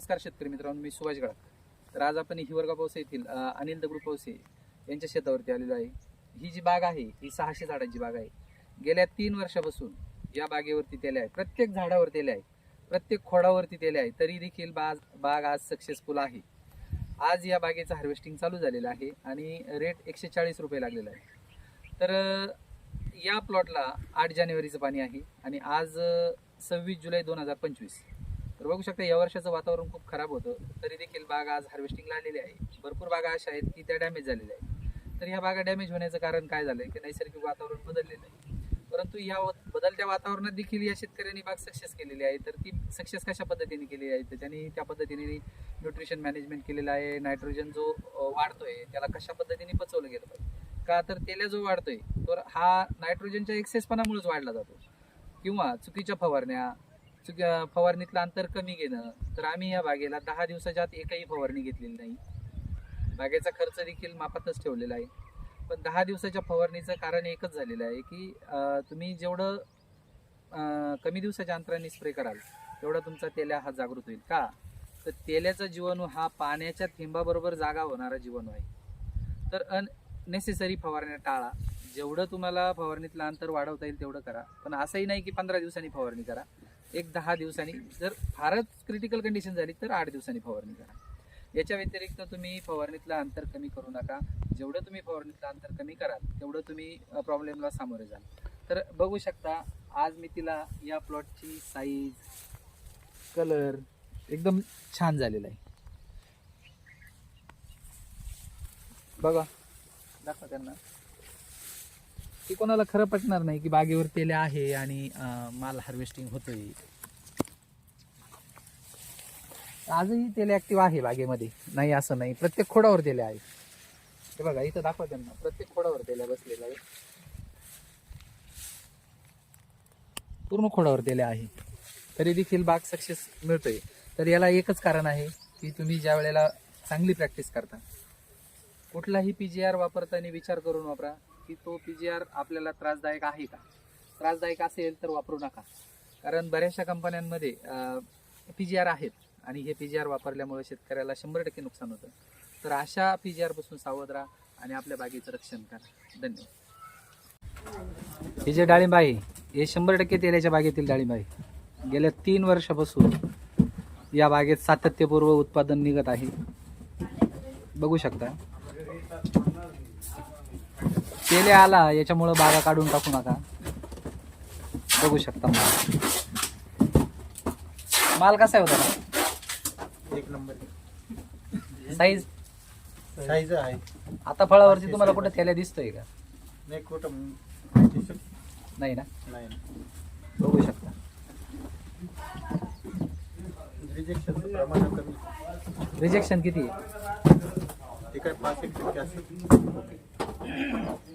नमस्कार शेतकरी मित्रांनो मी सुभाष गडाख. तर आज आपण हिवरगा पावसे येथील अनिल दगडू पावसे यांच्या शेतावरती आलेलो आहे. ही जी बाग आहे ही सहाशे झाडांची बाग आहे. गेल्या तीन वर्षापासून या बागेवरती तेले आहे. प्रत्येक झाडावर तेले आहे. प्रत्येक खोडावरती तेले आहे. तरी देखील बाग बाग आज सक्सेसफुल आहे. आज या बागेचं हार्वेस्टिंग चालू झालेलं आहे आणि रेट एकशे चाळीस रुपये लागलेला आहे. तर या प्लॉटला आठ जानेवारीचं पाणी आहे आणि आज सव्वीस जुलै दोन हजार पंचवीस. तर बघू शकता या वर्षाचं वातावरण खूप खराब होतं. तरी देखील बाग आज हार्वेस्टिंगला आलेली आहे. भरपूर बागा अशा आहेत की त्या डॅमेज झालेल्या आहेत. तर ह्या बागा डॅमेज होण्याचं कारण काय झालंय? की नैसर्गिक वातावरण बदललेलं आहे. परंतु या व- बदलत्या वातावरणात देखील या शेतकऱ्यांनी बाग सक्सेस केलेली आहे. तर ती सक्सेस कशा पद्धतीने केलेली आहे? तर त्यांनी त्या पद्धतीने न्यूट्रिशन मॅनेजमेंट केलेलं आहे. नायट्रोजन जो वाढतोय त्याला कशा पद्धतीने पचवलं गेलं पाहिजे? का तर तेल्या जो वाढतोय तर हा नायट्रोजनच्या एक्सेसपणामुळेच वाढला जातो. किंवा चुकीच्या फवारण्या चुकी फवारणीतलं अंतर कमी घेणं तर आम्ही या बागेला दहा दिवसाच्या आत एकही फवारणी घेतलेली नाही. बागेचा खर्च देखील मापातच ठेवलेला आहे. पण दहा दिवसाच्या फवारणीचं कारण एकच झालेलं आहे की तुम्ही जेवढं कमी दिवसाच्या अंतराने स्प्रे कराल तेवढा तुमचा तेल्या हा जागृत होईल. का? तर तेल्याचा जीवाणू हा पाण्याच्या थेंबाबरोबर जागा होणारा जीवाणू आहे. तर अननेसेसरी फवारण्या टाळा. जेवढं तुम्हाला फवारणीतलं अंतर वाढवता येईल तेवढं करा. पण असंही नाही की पंधरा दिवसांनी फवारणी करा. एक दहा दिवसांनी. जर फारच क्रिटिकल कंडिशन झाली तर आठ दिवसांनी फवारणी करा. याच्या व्यतिरिक्त तुम्ही फवारणीतलं अंतर कमी करू नका. जेवढं तुम्ही फवारणीतलं अंतर कमी कराल तेवढं तुम्ही प्रॉब्लेमला सामोरे जाल. तर बघू शकता आज मी तिला या प्लॉटची साईज कलर एकदम छान झालेला आहे. बघा. दाखवा त्यांना. की कोणाला खरं पटणार नाही की बागेवर तेल आहे आणि माल हार्वेस्टिंग होतोय. आजही तेल ऍक्टिव्ह आहे बागेमध्ये. नाही असं नाही. प्रत्येक खोडावर तेल आहे. हे बघा इथं दाखवा त्यांना. प्रत्येक खोडावर तेल बसलेलं आहे. पूर्ण खोडावर तेल आहे. तरी देखील बाग सक्सेस मिळतोय. तर याला एकच कारण आहे की तुम्ही ज्या वेळेला चांगली प्रॅक्टिस करता कुठलाही पी जी आर वापरताना विचार करून वापरा. की तो पी जी आर आपल्याला त्रासदायक आहे का? त्रासदायक असेल तर वापरू नका. कारण बऱ्याचशा कंपन्यांमध्ये पी जी आर आहेत आणि हे पी जी आर वापरल्यामुळे शेतकऱ्याला शंभर टक्के नुकसान होतं. तर अशा पी जी आरपासून सावध राहा आणि आपल्या बागेचं रक्षण करा. धन्यवाद. हे जे डाळिंब आहे हे शंभर टक्के तेलाच्या बागेतील डाळिंब आहे. गेल्या तीन वर्षापासून या बागेत सातत्यपूर्व उत्पादन निघत आहे. बघू शकता. तेले आला याच्यामुळं बागा काढून टाकू नका. बघू शकता माल. माल कसा आहे होता एक नंबर साईज साईज आहे. आता फळावरती तुम्हाला कुठं थेल्या दिसतोय का? नाही कुठं नाही ना? नाही बघू शकता. रिजेक्शनचं प्रमाण कमी. रिजेक्शन किती आहे? ते काय पाच एक टक्के असतं Yeah.